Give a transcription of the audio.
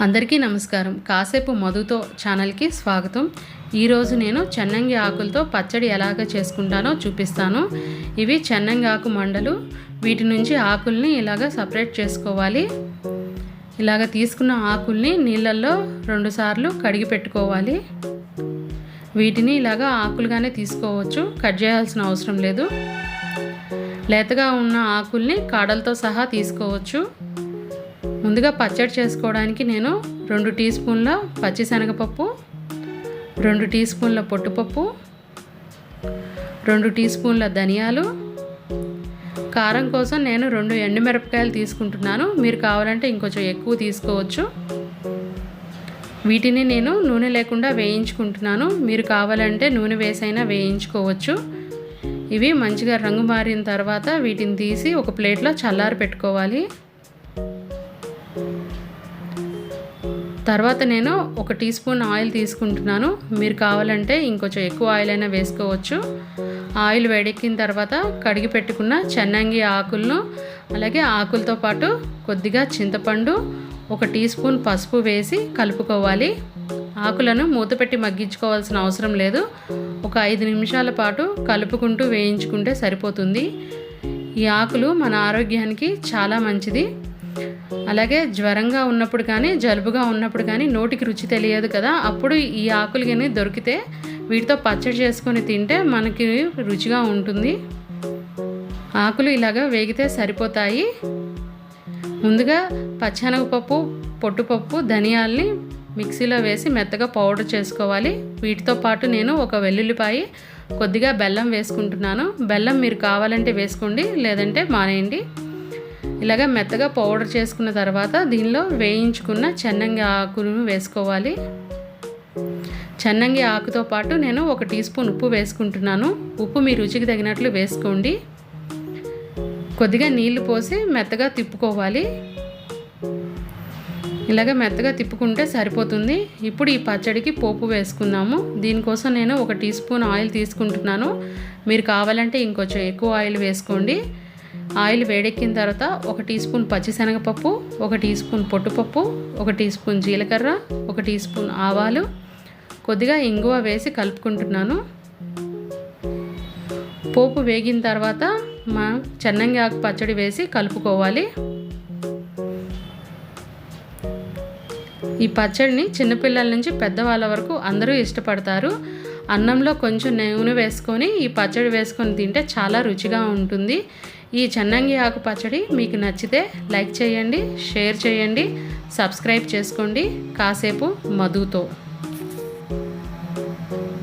అందరికీ నమస్కారం. కాసేపు మధుతో ఛానల్కి స్వాగతం. ఈరోజు నేను చెన్నంగి ఆకులతో పచ్చడి ఎలాగ చేసుకుంటానో చూపిస్తాను. ఇవి చెన్నంగి ఆకు మండలు. వీటి నుంచి ఆకుల్ని ఇలాగ సపరేట్ చేసుకోవాలి. ఇలాగ తీసుకున్న ఆకుల్ని నీళ్ళల్లో రెండుసార్లు కడిగి పెట్టుకోవాలి. వీటిని ఇలాగ ఆకులుగానే తీసుకోవచ్చు. కట్ చేయాల్సిన అవసరం లేదు. లేతగా ఉన్న ఆకుల్ని కాడలతో సహా తీసుకోవచ్చు. ముందుగా పచ్చడి చేసుకోవడానికి నేను రెండు టీ స్పూన్ల పచ్చిశనగపప్పు రెండు టీ స్పూన్ల పొట్టుపప్పు రెండు టీ స్పూన్ల ధనియాలు. కారం కోసం నేను రెండు ఎండుమిరపకాయలు తీసుకుంటున్నాను. మీరు కావాలంటే ఇంకొంచెం ఎక్కువ తీసుకోవచ్చు. వీటిని నేను నూనె లేకుండా వేయించుకుంటున్నాను. మీరు కావాలంటే నూనె వేసైనా వేయించుకోవచ్చు. ఇవి మంచిగా రంగు మారిన తర్వాత వీటిని తీసి ఒక ప్లేట్లో చల్లారి పెట్టుకోవాలి తర్వాత నేను ఒక టీ స్పూన్ ఆయిల్ తీసుకుంటున్నాను. మీరు కావాలంటే ఇంకొంచెం ఎక్కువ ఆయిల్ అయినా వేసుకోవచ్చు. ఆయిల్ వేడెక్కిన తర్వాత కడిగి పెట్టుకున్న చెన్నంగి ఆకులను అలాగే ఆకులతో పాటు కొద్దిగా చింతపండు ఒక టీ స్పూన్ పసుపు వేసి కలుపుకోవాలి. ఆకులను మూత పెట్టి మగ్గించుకోవాల్సిన అవసరం లేదు. ఒక ఐదు నిమిషాల పాటు కలుపుకుంటూ వేయించుకుంటే సరిపోతుంది. ఈ ఆకులు మన ఆరోగ్యానికి చాలా మంచిది. అలాగే జ్వరంగా ఉన్నప్పుడు కానీ జలుబుగా ఉన్నప్పుడు కానీ నోటికి రుచి తెలియదు కదా. అప్పుడు ఈ ఆకులు కానీ దొరికితే వీటితో పచ్చడి చేసుకొని తింటే మనకి రుచిగా ఉంటుంది. ఆకులు ఇలాగా వేగితే సరిపోతాయి. ముందుగా పచ్చనగపప్పు పొట్టుపప్పు ధనియాల్ని మిక్సీలో వేసి మెత్తగా పౌడర్ చేసుకోవాలి. వీటితో పాటు నేను ఒక వెల్లుల్లిపాయి కొద్దిగా బెల్లం వేసుకుంటున్నాను. బెల్లం మీరు కావాలంటే వేసుకోండి లేదంటే మానేయండి. ఇలాగ మెత్తగా పౌడర్ చేసుకున్న తర్వాత దీనిలో వేయించుకున్న చెన్నంగి ఆకును వేసుకోవాలి. చెన్నంగి ఆకుతో పాటు నేను ఒక టీ స్పూన్ ఉప్పు వేసుకుంటున్నాను. ఉప్పు మీ రుచికి తగినట్లు వేసుకోండి. కొద్దిగా నీళ్ళు పోసి మెత్తగా తిప్పుకోవాలి. ఇలాగ మెత్తగా తిప్పుకుంటే సరిపోతుంది. ఇప్పుడు ఈ పచ్చడికి పోపు వేసుకుందాము. దీనికోసం నేను ఒక టీ స్పూన్ ఆయిల్ తీసుకుంటున్నాను. మీరు కావాలంటే ఇంకొంచెం ఎక్కువ ఆయిల్ వేసుకోండి. ఆయిల్ వేడెక్కిన తర్వాత ఒక టీ స్పూన్ పచ్చిశనగపప్పు ఒక టీ స్పూన్ పొట్టుపప్పు ఒక టీ స్పూన్ జీలకర్ర ఒక టీ స్పూన్ ఆవాలు. కొద్దిగా ఇంగువ వేసి కలుపుకుంటున్నాను. పోపు వేగిన తర్వాత మా చెన్నంగి ఆకు పచ్చడి వేసి కలుపుకోవాలి. ఈ పచ్చడిని చిన్నపిల్లల నుంచి పెద్దవాళ్ళ వరకు అందరూ ఇష్టపడతారు. అన్నంలో కొంచెం నూనె వేసుకొని ఈ పచ్చడి వేసుకొని తింటే చాలా రుచిగా ఉంటుంది. ఈ చెన్నంగి ఆకు పచ్చడి మీకు నచ్చితే లైక్ చేయండి షేర్ చేయండి సబ్స్క్రైబ్ చేసుకోండి. కాసేపు మధుతో.